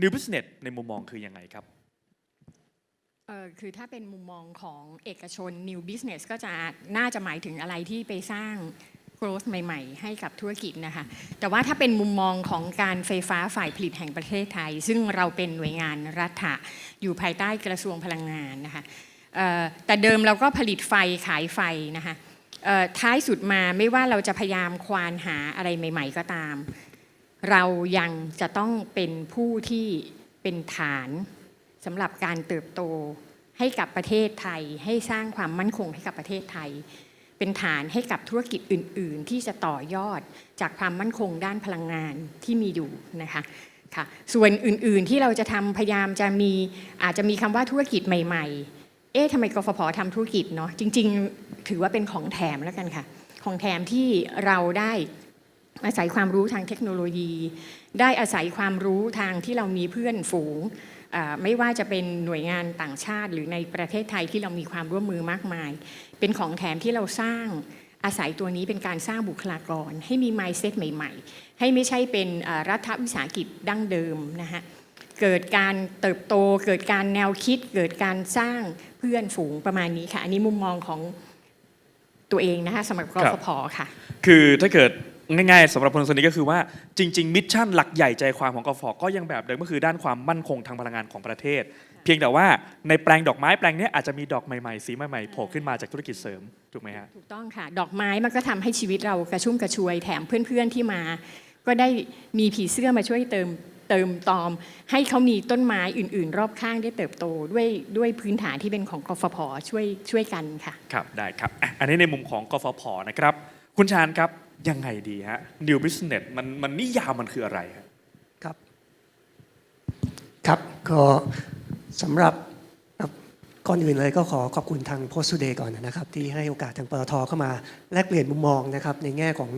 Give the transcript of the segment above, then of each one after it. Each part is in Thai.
New Business ในมุมมองคือยังไงครับ เออคือถ้าเป็นมุมมองของเอกชน New Business ก็จะน่าจะหมายถึงอะไรที่ไปสร้าง growth ใหม่ๆ ให้กับธุรกิจนะคะ แต่ว่าถ้าเป็นมุมมองของการไฟฟ้าฝ่ายผลิตแห่งประเทศไทย ซึ่งเราเป็นหน่วยงานรัฐะอยู่ภายใต้กระทรวงพลังงานนะคะเอ่อแต่เดิมเราก็ผลิตไฟขายไฟนะคะเอ่อท้ายสุดมาไม่ว่าเราจะพยายามควานหาอะไรใหม่ ๆ ก็ตาม เรายังจะต้องเป็นผู้ที่เป็นฐานสำหรับการเติบโตให้กับประเทศไทย ให้สร้างความมั่นคงให้กับประเทศไทย เป็นฐานให้กับธุรกิจอื่น ๆ ที่จะต่อยอดจากความมั่นคงด้านพลังงานที่มีอยู่นะคะค่ะส่วนอื่นๆที่เราจะทำพยายามจะมีอาจจะมีคำว่าธุรกิจใหม่ ๆ เอ๊ะทำไมกฟผทำธุรกิจเนาะจริง ๆ ถือว่าเป็นของแถมแล้วกันค่ะ ของแถมที่เราได้ อาศัยความรู้ทางเทคโนโลยี ได้อาศัยความรู้ทางที่เรามีเพื่อนฝูง ไม่ว่าจะเป็นหน่วยงานต่างชาติ หรือในประเทศไทยที่เรามีความร่วมมือมากมาย เป็นของแถมที่เราสร้างอาศัยตัวนี้เป็นการสร้างบุคลากร ให้มี mindset ใหม่ๆ ให้ไม่ใช่เป็นรัฐวิสาหกิจดั้งเดิมนะฮะเกิดการเติบโต เกิดการแนวคิด เกิดการสร้างเพื่อนฝูงประมาณนี้ค่ะ อันนี้มุมมองของตัวเองนะคะสำหรับกครับฟผค่ะ คือถ้าเกิด ง่ายๆสำหรับคนส่วนนี้ก็คือว่าจริง ๆ มิชชั่นหลักใหญ่ใจความของกฟก็ยังแบบเดิมก็คือด้านความมั่นคงทางพลังงานของประเทศ เพียงแต่ว่าในแปลงดอกไม้แปลงเนี้ยอาจจะมีดอกใหม่ๆสีใหม่ๆโผล่ขึ้นมาจากธุรกิจเสริมถูกไหมฮะถูกต้องค่ะ ดอกไม้มันก็ทำให้ชีวิตเรากระชุ่มกระชวยแถมเพื่อนๆที่มา ก็ได้มีผีเสื้อมาช่วยเติมเติมตอม ให้เขามีต้นไม้อื่น ๆ รอบข้างได้เติบโตด้วยด้วยพื้นฐานที่เป็นของกฟผช่วยช่วยกันค่ะ ครับได้ครับอะอันนี้ในมุมของกฟผนะครับ คุณชาญครับ ยังไงดีฮะ New Business มันมันนิยามมันคืออะไรฮะครับ ครับก็สำหรับก่อนอื่นเลยก็ขอขอบคุณทาง Post Today ก่อนนะครับ ที่ให้โอกาสทางปตทเข้ามาแลกเปลี่ยนมุมมองนะครับในแง่ของ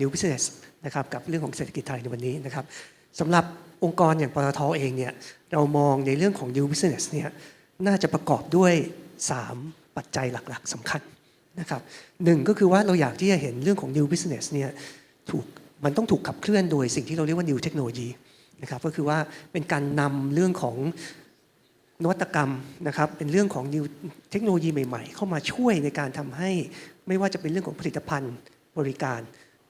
New Business นะครับกับเรื่องของเศรษฐกิจไทยในวันนี้นะครับสำหรับองค์กรอย่างปตทเองเนี่ยเรามองในเรื่องของ New Business เนี่ยน่าจะประกอบด้วย 3 ปัจจัยหลักๆสำคัญ นะครับหนึ่งก็คือว่าเราอยากที่จะเห็นเรื่องของ New Business เนี่ยถูกมันต้องถูกขับเคลื่อนโดยสิ่งที่เราเรียกว่า New Technology นะครับก็คือว่าเป็นการนำเรื่องของนวัตกรรมนะครับเป็นเรื่องของ new เทคโนโลยีใหม่ ๆ เข้ามาช่วยในการทำให้ไม่ว่าจะเป็นเรื่องของผลิตภัณฑ์บริการ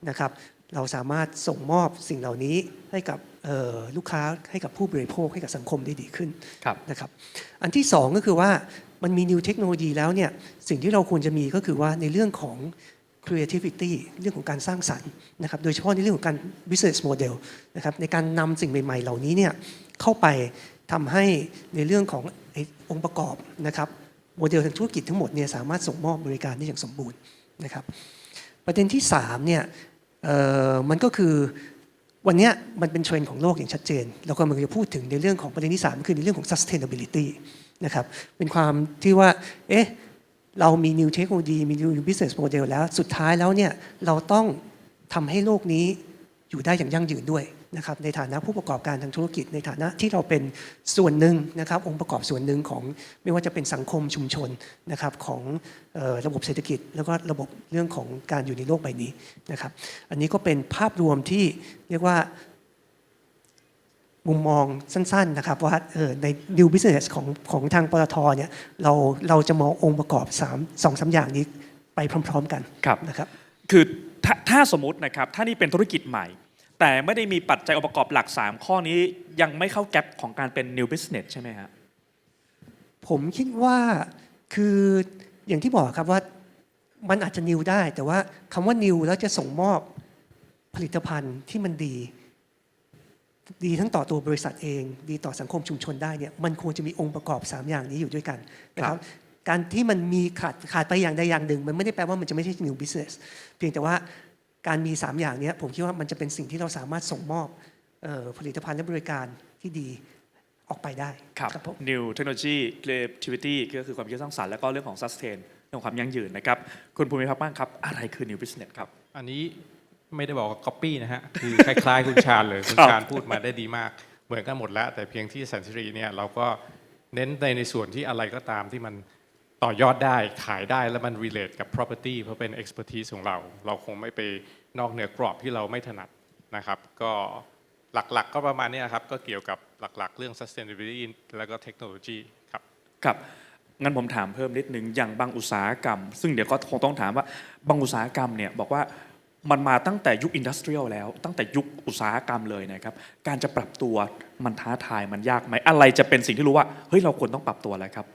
นะครับเราสามารถส่งมอบสิ่งเหล่านี้ให้กับเอ่อลูกค้าให้กับผู้บริโภคให้กับสังคมได้ดีขึ้นครับนะครับอันที่สองก็คือว่า มันมี new technology แล้วเนี่ยสิ่งที่เราควรจะมีก็คือว่าในเรื่องของ creativity เรื่องของการสร้างสรรค์นะครับโดยเฉพาะในเรื่องของการ business model นะครับในการนำสิ่งใหม่ ๆ เหล่านี้เนี่ยเข้าไปทำให้ในเรื่องของอองค์ประกอบนะครับโมเดลทางธุรกิจทั้งหมดเนี่ยสามารถส่งมอบบริการได้อย่างสมบูรณ์นะครับประเด็นที่3เนี่ยเอ่อมันก็คือวันนี้มันเป็นเทรนด์ของโลกอย่างชัดเจน เราก็มันจะพูดถึงในเรื่องของประเด็นที่ 3 คือในเรื่องของ sustainability นะครับเป็นความที่ว่าเอ๊ะเรามี new technology มี new business model แล้วสุดท้ายแล้วเนี่ยเราต้องทำให้โลกนี้อยู่ได้อย่างยั่งยืนด้วยนะครับในฐานะผู้ประกอบการทางธุรกิจ ในฐานะที่เราเป็นส่วนหนึ่งนะครับองค์ประกอบส่วนหนึ่งของไม่ว่าจะเป็นสังคมชุมชนนะครับของออระบบเศรษฐกิจ แล้วก็ระบบเรื่องของการอยู่ในโลกใบนี้นะครับอันนี้ก็เป็นภาพรวมที่เรียกว่า มุมมองสั้นๆนะครับว่าเออใน new business ของของทางปตทเนี่ยเราเราจะมององค์ประกอบ3 2 3อย่างนี้ไปพร้อม ๆ กันครับนะครับคือถ้าถ้าสมมตินะครับถ้านี่เป็นธุรกิจใหม่ แต่ไม่ได้มีปัจจัยองค์ประกอบหลัก 3 ข้อนี้ยังไม่เข้าแก๊ปของการเป็น new business ใช่ไหมฮะผมคิดว่าคืออย่างที่บอกครับว่ามันอาจจะ new ได้ แต่ว่าคำว่า new แล้วจะส่งมอบผลิตภัณฑ์ที่มันดี ดีทั้งต่อตัวบริษัทเอง ดีต่อสังคมชุมชนได้เนี่ยมันควรจะมีองค์ประกอบ 3 อย่างนี้อยู่ด้วยกันนะคครัรับบการที่มันมีขาดขาดไปอย่างใดอย่างหนึ่ง มันไม่ได้แปลว่ามันจะไม่ใช่ new business เพียงแต่ว่าการมี 3 อย่างเนี้ยผมคิดว่ามันจะเป็นสิ่งที่เราสามารถส่งมอบเอ่อผลิตภัณฑ์และบริการที่ดีออกไปได้ครับครับผม new technology creativity ก็คือความคิดสร้างสรรค์แล้วก็เรื่องของ sustain เรื่องของความยั่งยืนนะครับ คุณภูมิพัฒน์บ้างครับ อะไรคือ new business ครับ อันนี้ ไม่ได้บอกว่า copy นะฮะคือคล้ายๆคุณชาญเลยคุณครับชาญพูดมาได้ดีมาก เหมือนกันหมดแล้ว แต่เพียงที่สันติรีเนี่ยเราก็เน้นในในส่วนที่อะไรก็ตามที่มันต่อยอดได้ขายได้แล้วมัน relate กับ property เพราะเป็น expertise ของเรา เราคงไม่ไปนอกเหนือกรอบที่เราไม่ถนัดนะครับ ก็หลักๆ ก็ประมาณเนี้ยครับ ก็เกี่ยวกับหลักๆ เรื่อง sustainability แล้วก็เทคโนโลยีครับครับงั้นผมถามเพิ่มนิดนึงอย่างบางอุตสาหกรรม ซึ่งเดี๋ยวก็คงต้องถามว่าบางอุตสาหกรรมเนี่ยบอกว่า มันมาตั้งแต่ยุคอินดัสเทรียลแล้ว ตั้งแต่ยุคอุตสาหกรรมเลยนะครับ การจะปรับตัวมันท้าทายมันยากไหมอะไรจะเป็นสิ่งที่รู้ว่าเฮ้ยเราควรต้องปรับตัวแล้วครับ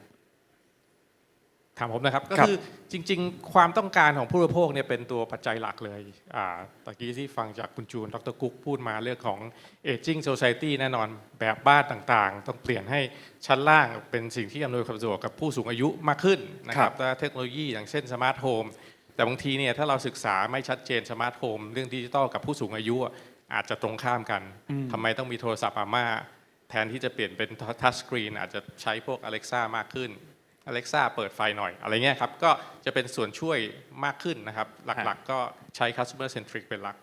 ถามผมนะครับ ก็ครับคือจริง ๆ ความต้องการของผู้บริโภคเนี่ยเป็นตัวปัจจัยหลักเลยอ่าตะกี้ที่ฟังจากคุณจูนดรกุ๊กพูดมาเรื่องของ aging society แน่นอนแบบบ้านต่างๆ ต้องเปลี่ยนให้ชั้นล่างเป็นสิ่งที่อำนวยความสะดวกกับผู้สูงอายุมากขึ้นนะคครัรับบและเทคโนโลยีอย่างเช่นสมาร์ทโฮม แต่บางทีเนี่ยถ้าเราศึกษาไม่ชัดเจนสมาร์ทโฮมเรื่องดิจิทัลกับผู้สูงอายุอะอาจจะตรงข้ามกันทำไมต้องมีโทรศัพท์อาม่าแทนที่จะเปลี่ยนเป็นทัชสกรีนอาจจะใช้พวก Alexa มากขึ้น Alexa เปิดไฟหน่อย อะไรเงี้ยครับ ก็จะเป็นส่วนช่วยมากขึ้นนะครับ หลักๆก็ใช้ customer centric เป็นหลัก